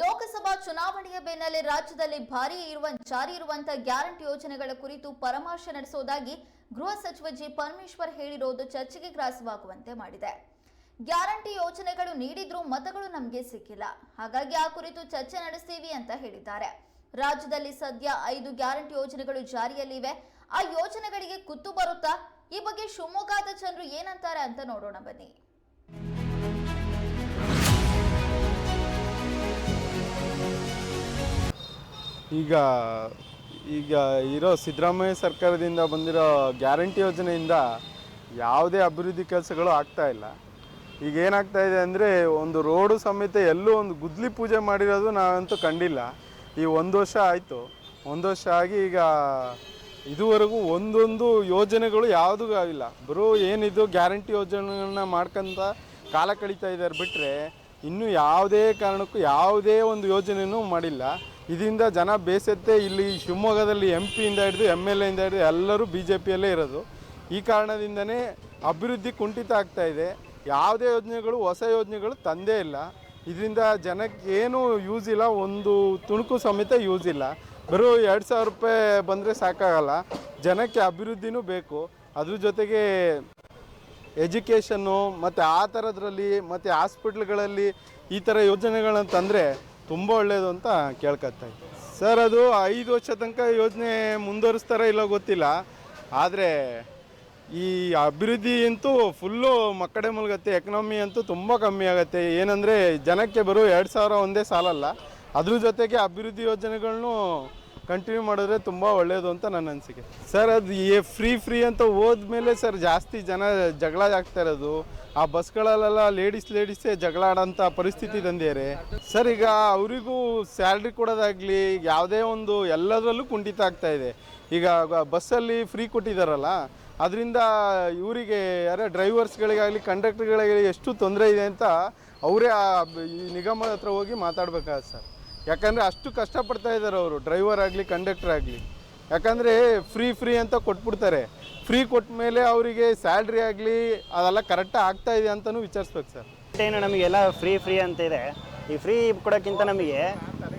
ಲೋಕಸಭಾ ಚುನಾವಣೆಯ ಬೆನ್ನಲ್ಲೇ ರಾಜ್ಯದಲ್ಲಿ ಭಾರಿ ಇರುವ, ಜಾರಿ ಇರುವಂತಹ ಗ್ಯಾರಂಟಿ ಯೋಜನೆಗಳ ಕುರಿತು ಪರಾಮರ್ಶೆ ನಡೆಸುವುದಾಗಿ ಗೃಹ ಸಚಿವ ಜಿ. ಪರಮೇಶ್ವರ್ ಹೇಳಿರೋದು ಚರ್ಚೆಗೆ ಗ್ರಾಸವಾಗುವಂತೆ ಮಾಡಿದೆ. ಗ್ಯಾರಂಟಿ ಯೋಜನೆಗಳು ನೀಡಿದ್ರೂ ಮತಗಳು ನಮಗೆ ಸಿಕ್ಕಿಲ್ಲ. ಹಾಗಾಗಿ ಆ ಕುರಿತು ಚರ್ಚೆ ನಡೆಸ್ತೀವಿ ಅಂತ ಹೇಳಿದ್ದಾರೆ. ರಾಜ್ಯದಲ್ಲಿ ಸದ್ಯ ಐದು ಗ್ಯಾರಂಟಿ ಯೋಜನೆಗಳು ಜಾರಿಯಲ್ಲಿವೆ. ಆ ಯೋಜನೆಗಳಿಗೆ ಕುತ್ತು ಬರುತ್ತಾ? ಈ ಬಗ್ಗೆ ಶಿವಮೊಗ್ಗದ ಜನರು ಏನಂತಾರೆ ಅಂತ ನೋಡೋಣ ಬನ್ನಿ. ಈಗ ಈಗ ಇರೋ ಸಿದ್ದರಾಮಯ್ಯ ಸರ್ಕಾರದಿಂದ ಬಂದಿರೋ ಗ್ಯಾರಂಟಿ ಯೋಜನೆಯಿಂದ ಯಾವುದೇ ಅಭಿವೃದ್ಧಿ ಕೆಲಸಗಳು ಆಗ್ತಾ ಇಲ್ಲ. ಈಗ ಏನಾಗ್ತಾ ಇದೆ ಅಂದರೆ, ಒಂದು ರೋಡು ಸಮೇತ ಎಲ್ಲೂ ಒಂದು ಗುದ್ಲಿ ಪೂಜೆ ಮಾಡಿರೋದು ನಾವಂತೂ ಕಂಡಿಲ್ಲ. ಈ ಒಂದು ವರ್ಷ ಆಯಿತು. ಒಂದು ವರ್ಷ ಆಗಿ ಈಗ ಇದುವರೆಗೂ ಒಂದೊಂದು ಯೋಜನೆಗಳು ಯಾವುದೂ ಆಗಿಲ್ಲ. ಬರೋ, ಏನಿದು ಗ್ಯಾರಂಟಿ ಯೋಜನೆಗಳನ್ನ ಮಾಡ್ಕೊಂತ ಕಾಲ ಕಳೀತಾ ಇದ್ದಾರೆ ಬಿಟ್ಟರೆ ಇನ್ನೂ ಯಾವುದೇ ಕಾರಣಕ್ಕೂ ಯಾವುದೇ ಒಂದು ಯೋಜನೆಯೂ ಮಾಡಿಲ್ಲ. ಇದರಿಂದ ಜನ ಬೇಸತ್ತೆ. ಇಲ್ಲಿ ಶಿವಮೊಗ್ಗದಲ್ಲಿ ಎಂ ಪಿಯಿಂದ ಹಿಡಿದು ಎಂ ಎಲ್ ಎಯಿಂದ ಹಿಡಿದು ಎಲ್ಲರೂ ಬಿ ಜೆ ಪಿಯಲ್ಲೇ ಇರೋದು. ಈ ಕಾರಣದಿಂದನೇ ಅಭಿವೃದ್ಧಿ ಕುಂಠಿತ ಆಗ್ತಾ ಇದೆ. ಯಾವುದೇ ಯೋಜನೆಗಳು, ಹೊಸ ಯೋಜನೆಗಳು ತಂದೇ ಇಲ್ಲ. ಇದರಿಂದ ಜನಕ್ಕೆ ಏನು ಯೂಸ್ ಇಲ್ಲ. ಒಂದು ತುಣುಕು ಸಮೇತ ಯೂಸ್ ಇಲ್ಲ. ಬರೋ ಎರಡು ಸಾವಿರ ರೂಪಾಯಿ ಬಂದರೆ ಸಾಕಾಗಲ್ಲ. ಜನಕ್ಕೆ ಅಭಿವೃದ್ಧಿನೂ ಬೇಕು. ಅದ್ರ ಜೊತೆಗೆ ಎಜುಕೇಷನ್ನು ಮತ್ತು ಆ ಥರದ್ರಲ್ಲಿ ಮತ್ತು ಹಾಸ್ಪಿಟ್ಲ್ಗಳಲ್ಲಿ ಈ ಥರ ಯೋಜನೆಗಳನ್ನು ತಂದರೆ ತುಂಬ ಒಳ್ಳೆಯದು ಅಂತ ಕೇಳ್ಕೊತಾ ಇದ್ದೆ. ಸರ್, ಅದು ಐದು ವರ್ಷ ತನಕ ಯೋಜನೆ ಮುಂದುವರಿಸ್ತಾರೋ ಇಲ್ಲೋ ಗೊತ್ತಿಲ್ಲ. ಆದರೆ ಈ ಅಭಿವೃದ್ಧಿ ಅಂತೂ ಫುಲ್ಲು ಮಕ್ಕಡೆ ಮುಳುಗತ್ತೆ ಎಕನಾಮಿ ಅಂತೂ ತುಂಬ ಕಮ್ಮಿ ಆಗುತ್ತೆ. ಏನಂದರೆ ಜನಕ್ಕೆ ಬರೋ ಎರಡು ಸಾವಿರ ಒಂದೇ ಸಾಲಲ್ಲ. ಅದ್ರ ಜೊತೆಗೆ ಅಭಿವೃದ್ಧಿ ಯೋಜನೆಗಳನ್ನು ಕಂಟಿನ್ಯೂ ಮಾಡಿದ್ರೆ ತುಂಬ ಒಳ್ಳೆಯದು ಅಂತ ನನ್ನ ಅನಿಸಿಕೆ. ಸರ್ ಅದು ಫ್ರೀ ಫ್ರೀ ಅಂತ ಹೋದ್ಮೇಲೆ ಸರ್ ಜಾಸ್ತಿ ಜನ ಜಗಳ ಆಗ್ತಾ ಇರೋದು. ಆ ಬಸ್ಗಳಲ್ಲೆಲ್ಲ ಲೇಡೀಸ್ ಲೇಡೀಸೇ ಜಗಳ ಆಡೋಂಥ ಪರಿಸ್ಥಿತಿ ತಂದಿದ್ದಾರೆ. ಸರ್ ಈಗ ಅವರಿಗೂ ಸ್ಯಾಲ್ರಿ ಕೊಡೋದಾಗಲಿ ಯಾವುದೇ ಒಂದು ಎಲ್ಲದರಲ್ಲೂ ಕುಂಠಿತ ಆಗ್ತಾ ಇದೆ. ಈಗ ಬಸ್ಸಲ್ಲಿ ಫ್ರೀ ಕೊಟ್ಟಿದ್ದಾರಲ್ಲ, ಅದರಿಂದ ಇವರಿಗೆ, ಯಾರೇ ಡ್ರೈವರ್ಸ್ಗಳಿಗಾಗಲಿ ಕಂಡಕ್ಟರ್ಗಳಿಗಾಗಲಿ ಎಷ್ಟು ತೊಂದರೆ ಇದೆ ಅಂತ ಅವರೇ ಆ ನಿಗಮದ ಹತ್ರ ಹೋಗಿ ಮಾತಾಡ್ಬೇಕಾಗತ್ತೆ ಸರ್ ಯಾಕಂದರೆ ಅಷ್ಟು ಕಷ್ಟಪಡ್ತಾ ಇದ್ದಾರೆ ಅವರು ಡ್ರೈವರ್ ಆಗಲಿ ಕಂಡಕ್ಟರ್ ಆಗಲಿ. ಯಾಕಂದರೆ ಫ್ರೀ ಫ್ರೀ ಅಂತ ಕೊಟ್ಬಿಡ್ತಾರೆ. ಫ್ರೀ ಕೊಟ್ಟ ಮೇಲೆ ಅವರಿಗೆ ಸ್ಯಾಲ್ರಿ ಆಗಲಿ, ಅದೆಲ್ಲ ಕರೆಕ್ಟಾಗಿ ಆಗ್ತಾ ಇದೆ ಅಂತಲೂ ವಿಚಾರಿಸ್ಬೇಕು ಸರ್. ಏನು ನಮಗೆಲ್ಲ ಫ್ರೀ ಫ್ರೀ ಅಂತ ಇದೆ. ಈ ಫ್ರೀ ಕೊಡೋಕ್ಕಿಂತ ನಮಗೆ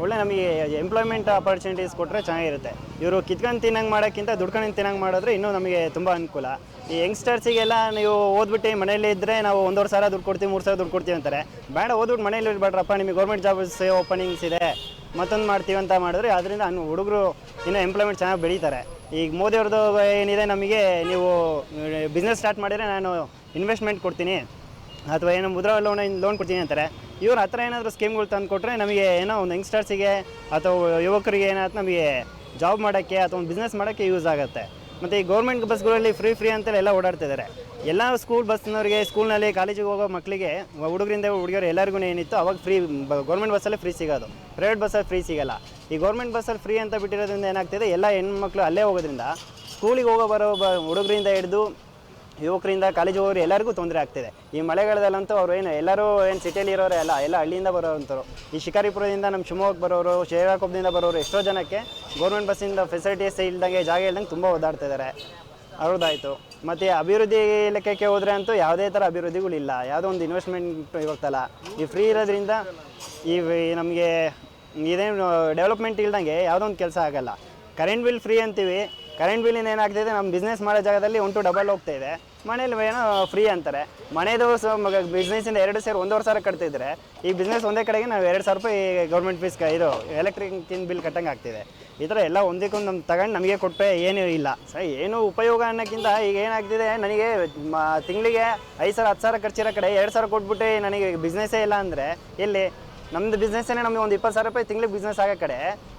ಒಳ್ಳೆ ನಮಗೆ ಎಂಪ್ಲಾಯ್ಮೆಂಟ್ ಅಪರ್ಚುನಿಟೀಸ್ ಕೊಟ್ಟರೆ ಚೆನ್ನಾಗಿರುತ್ತೆ. ಇವರು ಕಿತ್ಕೊಂಡು ತಿನ್ನಂಗೆ ಮಾಡೋಕ್ಕಿಂತ ದುಡ್ಕೊಂಡು ತಿನ್ನಂಗೆ ಮಾಡಿದ್ರೆ ಇನ್ನೂ ನಮಗೆ ತುಂಬ ಅನುಕೂಲ. ಈ ಯಂಗ್ಸ್ಟರ್ಸಿಗೆಲ್ಲ ನೀವು ಓದ್ಬಿಟ್ಟು ಮನೇಲಿ ಇದ್ದರೆ ನಾವು ಒಂದೂವರೆ ಸಾವಿರ ದುಡ್ಡು ಕೊಡ್ತೀವಿ, ಮೂರು ಸಾವಿರ ದುಡ್ಡು ಕೊಡ್ತೀವಿ ಅಂತಾರೆ. ಬೇಡ, ಓದ್ಬಿಟ್ಟು ಮನೇಲಿ ಇರ್ಬೇಡ್ರಪ್ಪ, ನಿಮಗೆ ಗೌರ್ಮೆಂಟ್ ಜಾಬ್ಸ್ ಓಪನಿಂಗ್ಸ್ ಇದೆ, ಮತ್ತೊಂದು ಮಾಡ್ತೀವಿ ಅಂತ ಮಾಡಿದ್ರೆ ಅದರಿಂದ ಹುಡುಗರು ಇನ್ನೂ ಎಂಪ್ಲಾಯ್ಮೆಂಟ್ ಚೆನ್ನಾಗಿ ಬೆಳೀತಾರೆ. ಈಗ ಮೋದಿಯವ್ರದ್ದು ಏನಿದೆ ನಮಗೆ, ನೀವು ಬಿಸ್ನೆಸ್ ಸ್ಟಾರ್ಟ್ ಮಾಡಿದರೆ ನಾನು ಇನ್ವೆಸ್ಟ್ಮೆಂಟ್ ಕೊಡ್ತೀನಿ. ಅಥವಾ ಏನೋ ಮುದ್ರಾ ಲೋನ್ ಲೋನ್ ಕೊಡ್ತೀನಿ ಅಂತಾರೆ. ಇವ್ರ ಹತ್ರ ಏನಾದರೂ ಸ್ಕೀಮ್ಗಳು ತಂದು ಕೊಟ್ಟರೆ ನಮಗೆ ಏನೋ ಒಂದು ಯಂಗ್ಸ್ಟರ್ಸಿಗೆ ಅಥವಾ ಯುವಕರಿಗೆ ಏನಾಯ್ತು ನಮಗೆ ಜಾಬ್ ಮಾಡೋಕ್ಕೆ ಅಥವಾ ಒಂದು ಬಿಸ್ನೆಸ್ ಮಾಡೋಕ್ಕೆ ಯೂಸ್ ಆಗುತ್ತೆ. ಮತ್ತು ಈ ಗೌರ್ಮೆಂಟ್ ಬಸ್ಗಳಲ್ಲಿ ಫ್ರೀ ಫ್ರೀ ಅಂತೆಲ್ಲ ಎಲ್ಲ ಓಡಾಡ್ತಿದ್ದಾರೆ. ಎಲ್ಲ ಸ್ಕೂಲ್ ಬಸ್ನವ್ರಿಗೆ ಸ್ಕೂಲ್ನಲ್ಲಿ ಕಾಲೇಜಿಗೆ ಹೋಗೋ ಮಕ್ಕಳಿಗೆ ಹುಡುಗರಿಂದ ಹುಡುಗಿಯರು ಎಲ್ಲರಿಗೂ ಏನಿತ್ತು ಅವಾಗ ಫ್ರೀ ಗೌರ್ಮೆಂಟ್ ಬಸ್ಸಲ್ಲೇ ಫ್ರೀ ಸಿಗೋದು. ಪ್ರೈವೇಟ್ ಬಸ್ಸಲ್ಲಿ ಫ್ರೀ ಸಿಗೋಲ್ಲ. ಈ ಗೌರ್ಮೆಂಟ್ ಬಸ್ಸಲ್ಲಿ ಫ್ರೀ ಅಂತ ಬಿಟ್ಟಿರೋದ್ರಿಂದ ಏನಾಗ್ತಿದೆ? ಎಲ್ಲ ಹೆಣ್ಮಕ್ಳು ಅಲ್ಲೇ ಹೋಗೋದ್ರಿಂದ ಸ್ಕೂಲಿಗೆ ಹೋಗೋ ಬರೋ ಹುಡುಗರಿಂದ ಹಿಡಿದು ಯುವಕರಿಂದ ಕಾಲೇಜ್ ಹೋಗೋರು ಎಲ್ಲರಿಗೂ ತೊಂದರೆ ಆಗ್ತಿದೆ. ಈ ಮಳೆಗಾಲದಲ್ಲಂತೂ ಅವರು ಏನು, ಎಲ್ಲರೂ ಏನು ಸಿಟಿಯಲ್ಲಿ ಇರೋರೇ ಅಲ್ಲ, ಎಲ್ಲ ಹಳ್ಳಿಯಿಂದ ಬರೋವಂಥವ್ರು. ಈ ಶಿಕಾರಿಪುರದಿಂದ ನಮ್ಮ ಶಿವಮೊಗ್ಗ ಬರೋರು ಶ್ರೀರಾಕೊಬ್ಬದಿಂದ ಬರೋರು ಎಷ್ಟೋ ಜನಕ್ಕೆ ಗೌರ್ಮೆಂಟ್ ಬಸ್ಸಿಂದ ಫೆಸಿಲಿಟೀಸ್ ಇಲ್ದಂಗೆ, ಜಾಗ ಇಲ್ದಂಗೆ ತುಂಬ ಓದಾಡ್ತಿದ್ದಾರೆ ಅವ್ರದ್ದಾಯಿತು. ಮತ್ತು ಅಭಿವೃದ್ಧಿ ಲೆಕ್ಕಕ್ಕೆ ಹೋದರೆ ಅಂತೂ ಯಾವುದೇ ಥರ ಅಭಿವೃದ್ಧಿಗಳಿಲ್ಲ ಯಾವುದೋ ಒಂದು ಇನ್ವೆಸ್ಟ್ಮೆಂಟ್ ಇವತ್ತಲ್ಲ ಈ ಫ್ರೀ ಇರೋದ್ರಿಂದ ಈ ನಮಗೆ ಇದೇನು ಡೆವಲಪ್ಮೆಂಟ್ ಇಲ್ದಂಗೆ ಯಾವುದೋ ಒಂದು ಕೆಲಸ ಆಗೋಲ್ಲ. ಕರೆಂಟ್ ಬಿಲ್ ಫ್ರೀ ಅಂತೀವಿ. ಕರೆಂಟ್ ಬಿಲ್ಲಿಂದ ಏನಾಗ್ತಿದೆ ನಮ್ಮ ಬಿಸ್ನೆಸ್ ಮಾಡೋ ಜಾಗದಲ್ಲಿ ಒನ್ ಟು ಡಬಲ್ ಹೋಗ್ತಾ ಇದೆ. ಮನೇಲಿ ಏನೋ ಫ್ರೀ ಅಂತಾರೆ. ಮನೆದು ಸ ಬಿಸ್ನೆಸ್ಸಿಂದ ಎರಡು ಸೇರಿ ಒಂದೂವರೆ ಸಾವಿರ ಕಟ್ತಿದ್ರೆ, ಈ ಬಿಸ್ನೆಸ್ ಒಂದೇ ಕಡೆಗೆ ನಾವು ಎರಡು ಸಾವಿರ ರೂಪಾಯಿ ಗೌರ್ಮೆಂಟ್ ಫೀಸ್ ಇದು ಎಲೆಕ್ಟ್ರಿಕ್ ಬಿಲ್ ಕಟ್ಟಂಗೆ ಆಗ್ತಿದೆ. ಈ ಥರ ಎಲ್ಲ ಒಂದಕ್ಕೊಂದು ನಮ್ಮ ತಗೊಂಡು ನಮಗೆ ಕೊಟ್ಟರೆ ಏನೂ ಇಲ್ಲ. ಸರ್, ಏನು ಉಪಯೋಗ ಅನ್ನೋಕ್ಕಿಂತ ಈಗ ಏನಾಗ್ತಿದೆ, ನನಗೆ ತಿಂಗಳಿಗೆ ಐದು ಸಾವಿರ, ಹತ್ತು ಸಾವಿರ ಖರ್ಚಿರೋ ಕಡೆ ಎರಡು ಸಾವಿರ ಕೊಟ್ಬಿಟ್ಟು ನನಗೆ ಬಿಸ್ನೆಸ್ಸೇ ಇಲ್ಲ ಅಂದರೆ, ಎಲ್ಲಿ? ನಮ್ದು ಬಿಸ್ನೆಸ್ಸೇ ನಮಗೆ ಒಂದು ಇಪ್ಪತ್ತು ಸಾವಿರ ರೂಪಾಯಿ ತಿಂಗಳಿಗೆ ಬಿಸ್ನೆಸ್ ಆಗೋ ಕಡೆ,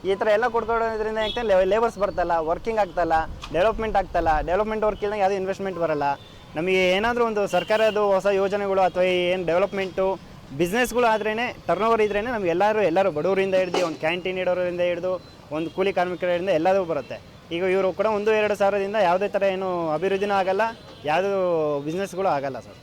ಈ ಥರ ಎಲ್ಲ ಕೊಡ್ಕೊಡೋದ್ರಿಂದ ಯಾಕೆ ಲೇಬರ್ಸ್ ಬರ್ತಲ್ಲ ವರ್ಕಿಂಗ್ ಆಗ್ತಲ್ಲ ಡೆವಲಪ್ಮೆಂಟ್ ಆಗ್ತಲ್ಲ ಡೆವಲಪ್ಮೆಂಟ್ ವರ್ಕ್ ಇಲ್ಲದಂಗೆ ಯಾವುದೇ ಇನ್ವೆಸ್ಟ್ಮೆಂಟ್ ಬರಲ್ಲ. ನಮಗೆ ಏನಾದರೂ ಒಂದು ಸರ್ಕಾರದ ಹೊಸ ಯೋಜನೆಗಳು ಅಥವಾ ಏನು ಡೆವಲಪ್ಮೆಂಟು ಬಿಸ್ನೆಸ್ಗಳು ಆದ್ರೇ ಟರ್ನ್ ಓವರ್ ಇದ್ರೇ ನಮ್ಗೆ ಎಲ್ಲರೂ ಎಲ್ಲರೂ ಬಡವರಿಂದ ಹಿಡ್ದು, ಒಂದು ಕ್ಯಾಂಟೀನ್ ಇಡೋರಿಂದ ಹಿಡಿದು, ಒಂದು ಕೂಲಿ ಕಾರ್ಮಿಕರಿಂದ ಎಲ್ಲದೂ ಬರುತ್ತೆ. ಈಗ ಇವರು ಕೂಡ ಒಂದು ಎರಡು ಸಾವಿರದಿಂದ ಯಾವುದೇ ಥರ ಏನು ಅಭಿವೃದ್ಧಿನೂ ಆಗಲ್ಲ, ಯಾವುದೂ ಬಿಸ್ನೆಸ್ಗಳು ಆಗಲ್ಲ ಸರ್.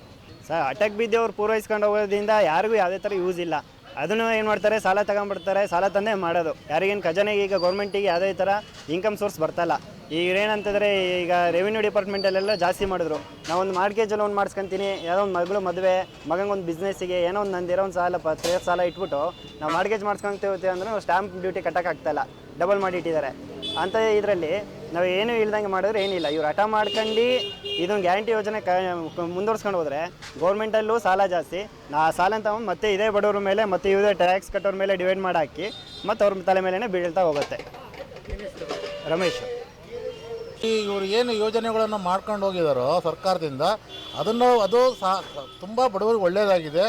ಸರ್, ಅಟಕ್ ಬಿದ್ದವ್ರು ಪೂರೈಸ್ಕೊಂಡು ಹೋಗೋದ್ರಿಂದ ಯಾರಿಗೂ ಯಾವುದೇ ಥರ ಯೂಸ್ ಇಲ್ಲ. ಅದನ್ನು ಏನು ಮಾಡ್ತಾರೆ? ಸಾಲ ತಗೊಂಡ್ಬಿಡ್ತಾರೆ. ಸಾಲ ತಂದೆ ಮಾಡೋದು. ಯಾರಿಗೇನು ಖಜಾನೆಗೆ ಈಗ ಗೌರ್ಮೆಂಟಿಗೆ ಯಾವುದೇ ಥರ ಇನ್ಕಮ್ ಸೋರ್ಸ್ ಬರ್ತಲ್ಲ. ಈಗ ಏನಂತಂದರೆ ಈಗ ರೆವಿನ್ಯೂ ಡಿಪಾರ್ಟ್ಮೆಂಟಲ್ಲೆಲ್ಲ ಜಾಸ್ತಿ ಮಾಡಿದ್ರು. ನಾವೊಂದು ಮಾರ್ಗೇಜ್ ಲೋನ್ ಮಾಡಿಸ್ಕೊಂತೀನಿ. ಯಾವುದೋ ಒಂದು ಮಗಳು ಮದುವೆ, ಮಗಂಗೊಂದು ಬಿಸ್ನೆಸ್ಸಿಗೆ ಏನೋ ಒಂದು ನಂದಿರೋ ಒಂದು ಸಾಲ ಪತ್ರ ಸಾಲ ಇಟ್ಬಿಟ್ಟು ನಾವು ಮಾರ್ಗೇಜ್ ಮಾಡ್ಸ್ಕೊಂತೀವಿ ಅಂದ್ರೆ ಸ್ಟ್ಯಾಂಪ್ ಡ್ಯೂಟಿ ಕಟ್ಟೋಕ್ಕಾಗ್ತಾಯಿಲ್ಲ ಡಬಲ್ ಮಾಡಿ ಇಟ್ಟಿದ್ದಾರೆ. ಅಂಥ ಇದರಲ್ಲಿ ನಾವು ಏನು ಇಲ್ದಂಗೆ ಮಾಡಿದ್ರೆ ಏನಿಲ್ಲ. ಇವ್ರು ಹಠ ಮಾಡ್ಕೊಂಡು ಇದೊಂದು ಗ್ಯಾರಂಟಿ ಯೋಜನೆ ಕ, ಮುಂದುವರ್ಸ್ಕೊಂಡು ಹೋದರೆ ಗೌರ್ಮೆಂಟಲ್ಲೂ ಸಾಲ ಜಾಸ್ತಿ. ನಾ ಸಾಲ ಅಂತ ಮತ್ತೆ ಇದೇ ಬಡವ್ರ ಮೇಲೆ ಮತ್ತೆ ಇದೇ ಟ್ಯಾಕ್ಸ್ ಕಟ್ಟೋರ ಮೇಲೆ ಡಿವೈಡ್ ಮಾಡಿ ಹಾಕಿ ಮತ್ತು ಅವ್ರ ತಲೆ ಮೇಲೇ ಬೀಳ್ತಾ ಹೋಗುತ್ತೆ. ರಮೇಶ್. ಈ ಇವರು ಏನು ಯೋಜನೆಗಳನ್ನು ಮಾಡ್ಕೊಂಡು ಹೋಗಿದಾರೋ ಸರ್ಕಾರದಿಂದ ಅದನ್ನು ಅದು ಸಾ, ತುಂಬ ಬಡವರಿಗೆ ಒಳ್ಳೆಯದಾಗಿದೆ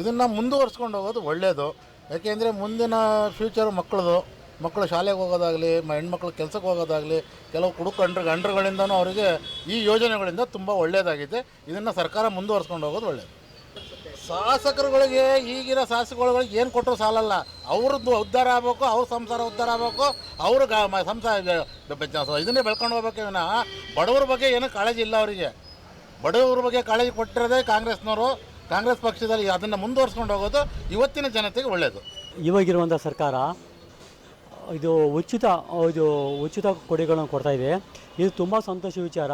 ಇದನ್ನು ಮುಂದುವರ್ಸ್ಕೊಂಡು ಹೋಗೋದು ಒಳ್ಳೆಯದು ಯಾಕೆಂದರೆ ಮುಂದಿನ ಫ್ಯೂಚರ್ ಮಕ್ಕಳದು ಮಕ್ಕಳು ಶಾಲೆಗೆ ಹೋಗೋದಾಗಲಿ ಹೆಣ್ಮಕ್ಳು ಕೆಲಸಕ್ಕೆ ಹೋಗೋದಾಗಲಿ, ಕೆಲವು ಕುಡುಕ ಗಂಡ್ರ ಗಂಡ್ರುಗಳಿಂದನೂ ಅವರಿಗೆ ಈ ಯೋಜನೆಗಳಿಂದ ತುಂಬ ಒಳ್ಳೆಯದಾಗಿದೆ ಇದನ್ನು ಸರ್ಕಾರ ಮುಂದುವರ್ಸ್ಕೊಂಡು ಹೋಗೋದು ಒಳ್ಳೆಯದು ಶಾಸಕರುಗಳಿಗೆ, ಈಗಿನ ಶಾಸಕರುಗಳಿಗೆ ಏನು ಕೊಟ್ಟರು ಸಾಲಲ್ಲ. ಅವ್ರದ್ದು ಉದ್ಧಾರ ಆಗಬೇಕು, ಅವ್ರ ಸಂಸಾರ ಉದ್ಧಾರ ಆಗಬೇಕು, ಅವ್ರ ಗ ಸಂಸಾರ ಇದನ್ನೇ ಬೆಳ್ಕೊಂಡು ಹೋಗ್ಬೇಕು ವಿನಃ ಬಡವ್ರ ಬಗ್ಗೆ ಏನೂ ಕಾಳಜಿ ಇಲ್ಲ ಅವರಿಗೆ. ಬಡವ್ರ ಬಗ್ಗೆ ಕಾಳಜಿ ಕೊಟ್ಟಿರೋದೇ ಕಾಂಗ್ರೆಸ್ನವರು. ಕಾಂಗ್ರೆಸ್ ಪಕ್ಷದಲ್ಲಿ ಅದನ್ನು ಮುಂದುವರ್ಸ್ಕೊಂಡು ಹೋಗೋದು ಇವತ್ತಿನ ಜನತೆಗೆ ಒಳ್ಳೆಯದು ಇವಾಗಿರುವಂಥ ಸರ್ಕಾರ ಇದು ಉಚಿತ ಇದು ಉಚಿತ ಕೊಡುಗೆಗಳನ್ನು ಕೊಡ್ತಾ ಇದೆ. ಇದು ತುಂಬ ಸಂತೋಷ ವಿಚಾರ.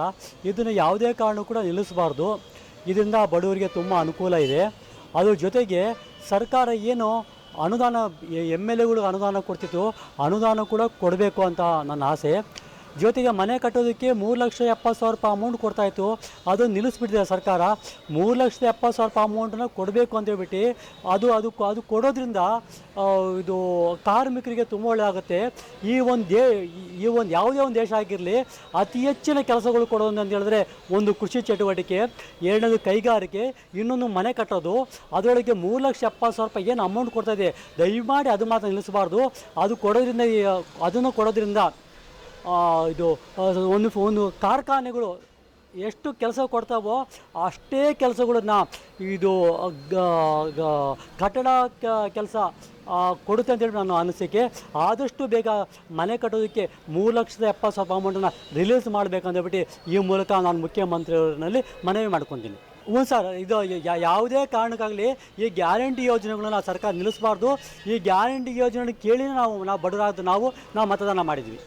ಇದನ್ನು ಯಾವುದೇ ಕಾರಣಕ್ಕೂ ಕೂಡ ನಿಲ್ಲಿಸಬಾರ್ದು. ಇದರಿಂದ ಬಡವರಿಗೆ ತುಂಬ ಅನುಕೂಲ ಇದೆ. ಅದ್ರ ಜೊತೆಗೆ ಸರ್ಕಾರ ಏನು ಅನುದಾನ ಎಂ ಎಲ್ ಎಗಳಿಗೆ ಅನುದಾನ ಕೊಡ್ತಿತ್ತು, ಅನುದಾನ ಕೂಡ ಕೊಡಬೇಕು ಅಂತ ನನ್ನ ಆಸೆ. ಜೊತೆಗೆ ಮನೆ ಕಟ್ಟೋದಕ್ಕೆ ಮೂರು ಲಕ್ಷ ಎಪ್ಪತ್ತು ಸಾವಿರ ರೂಪಾಯಿ ಅಮೌಂಟ್ ಕೊಡ್ತಾಯಿತ್ತು ಅದು ನಿಲ್ಲಿಸ್ಬಿಟ್ಟಿದೆ ಸರ್ಕಾರ. ಮೂರು ಲಕ್ಷದ ಎಪ್ಪತ್ತು ಸಾವಿರ ರೂಪಾಯಿ ಅಮೌಂಟನ್ನು ಕೊಡಬೇಕು ಅಂತ ಹೇಳ್ಬಿಟ್ಟು ಅದು ಅದು ಅದು ಕೊಡೋದ್ರಿಂದ ಇದು ಕಾರ್ಮಿಕರಿಗೆ ತುಂಬ ಒಳ್ಳೆಯದಾಗುತ್ತೆ ಈ ಒಂದು ದೇ, ಈ ಒಂದು ಯಾವುದೇ ಒಂದು ದೇಶ ಆಗಿರಲಿ, ಅತಿ ಹೆಚ್ಚಿನ ಕೆಲಸಗಳು ಕೊಡೋದು ಅಂತ ಹೇಳಿದ್ರೆ ಒಂದು ಕೃಷಿ ಚಟುವಟಿಕೆ, ಎರಡನೇದು ಕೈಗಾರಿಕೆ, ಇನ್ನೊಂದು ಮನೆ ಕಟ್ಟೋದು. ಅದರೊಳಗೆ ಮೂರು ಲಕ್ಷ ಎಪ್ಪತ್ತು ಸಾವಿರ ರೂಪಾಯಿ ಏನು ಅಮೌಂಟ್ ಕೊಡ್ತಾ ಇದೆ, ದಯಮಾಡಿ ಅದು ಮಾತ್ರ ನಿಲ್ಲಿಸಬಾರ್ದು. ಅದು ಕೊಡೋದ್ರಿಂದ, ಅದನ್ನು ಕೊಡೋದ್ರಿಂದ ಇದು ಒಂದು ಒಂದು ಕಾರ್ಖಾನೆಗಳು ಎಷ್ಟು ಕೆಲಸ ಕೊಡ್ತಾವೋ ಅಷ್ಟೇ ಕೆಲಸಗಳನ್ನ ಇದು ಕಟ್ಟಡ ಕೆಲಸ ಕೊಡುತ್ತೆ ಅಂತೇಳಿ ನಾನು ಅನಿಸಿಕೆ. ಆದಷ್ಟು ಬೇಗ ಮನೆ ಕಟ್ಟೋದಕ್ಕೆ ಮೂರು ಲಕ್ಷದ ಎಪ್ಪತ್ತು ಸಾವಿರ ಅಮೌಂಟನ್ನು ರಿಲೀಸ್ ಮಾಡಬೇಕಂತೇಳ್ಬಿಟ್ಟು ಈ ಮೂಲಕ ನಾನು ಮುಖ್ಯಮಂತ್ರಿಯವರಲ್ಲಿ ಮನವಿ ಮಾಡ್ಕೊತೀನಿ. ಹ್ಞೂ ಸರ್, ಇದು ಯಾವುದೇ ಕಾರಣಕ್ಕಾಗಲಿ ಈ ಗ್ಯಾರಂಟಿ ಯೋಜನೆಗಳನ್ನ ಸರ್ಕಾರ ನಿಲ್ಲಿಸಬಾರ್ದು. ಈ ಗ್ಯಾರಂಟಿ ಯೋಜನೆ ಕೇಳಿ ನಾವು ನಾವು ಬಡವರಾದ ನಾವು ನಾವು ಮತದಾನ ಮಾಡಿದ್ವಿ.